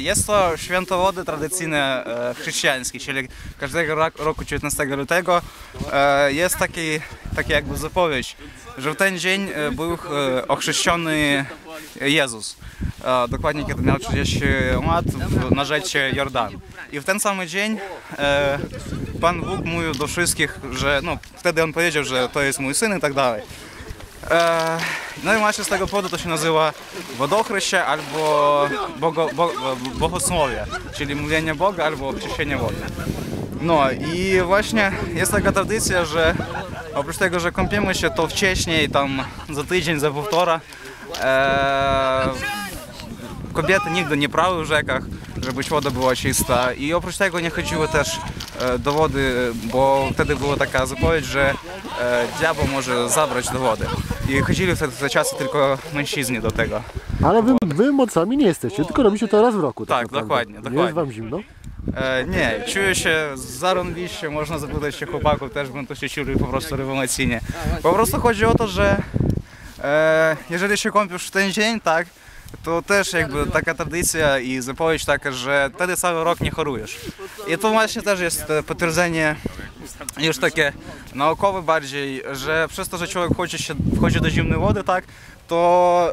Jest to święto wody tradycyjne chrześcijańskie, czyli każdego roku 19 lutego e, jest taki, taki jakby zapowiedź, że w ten dzień e, był e, ochrzeszczony Jezus. Dokładnie kiedy miał 30 lat na rzece Jordan. I w ten sam dzień Pan Bóg mówił do wszystkich, że no, wtedy on powiedział, że to jest mój syn i tak dalej. E, no i właśnie z tego powodu to się nazywa wodochryście albo bogo, bo, bogosłowie, czyli mówienie Boga albo oczyszczenie wody. No i właśnie jest taka tradycja, że oprócz tego, że kąpiemy się to wcześniej, tam za tydzień, za półtora, e, kobiety nigdy nie prały w rzekach, żeby woda była czysta i oprócz tego nie chodziły też e, do wody, bo wtedy była taka zapowiedź, że e, diabeł może zabrać do wody. I chodzili wtedy te czasy tylko mężczyźni do tego. Ale wy, wy mocami nie jesteście, tylko robicie to raz w roku. Tak, naprawdę. dokładnie, Nie dokładnie. jest wam zimno? E, nie, czuję się zarąbiście, można zapytać się chłopaków, też bym to się czuli po prostu rewelacyjnie. Po prostu chodzi o to, że e, jeżeli się kąpisz w ten dzień, tak, to też jakby taka tradycja i zapowiedź taka, że wtedy cały rok nie chorujesz. I to właśnie też jest e, potwierdzenie już takie naukowe bardziej, że przez to, że człowiek wchodzi, się, wchodzi do zimnej wody, tak, to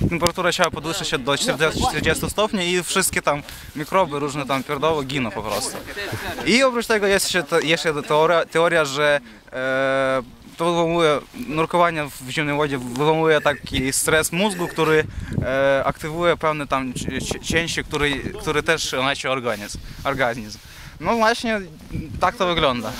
e, temperatura ciała podwyższa się do 40, 40 stopni i wszystkie tam mikroby, różne tam pierdoły giną po prostu. I oprócz tego jest jeszcze, jeszcze teoria, teoria że e, nurkowanie w wodzie wywołuje taki stres mózgu, który e, aktywuje który też leczy organizm. organizm. No właśnie tak to wygląda.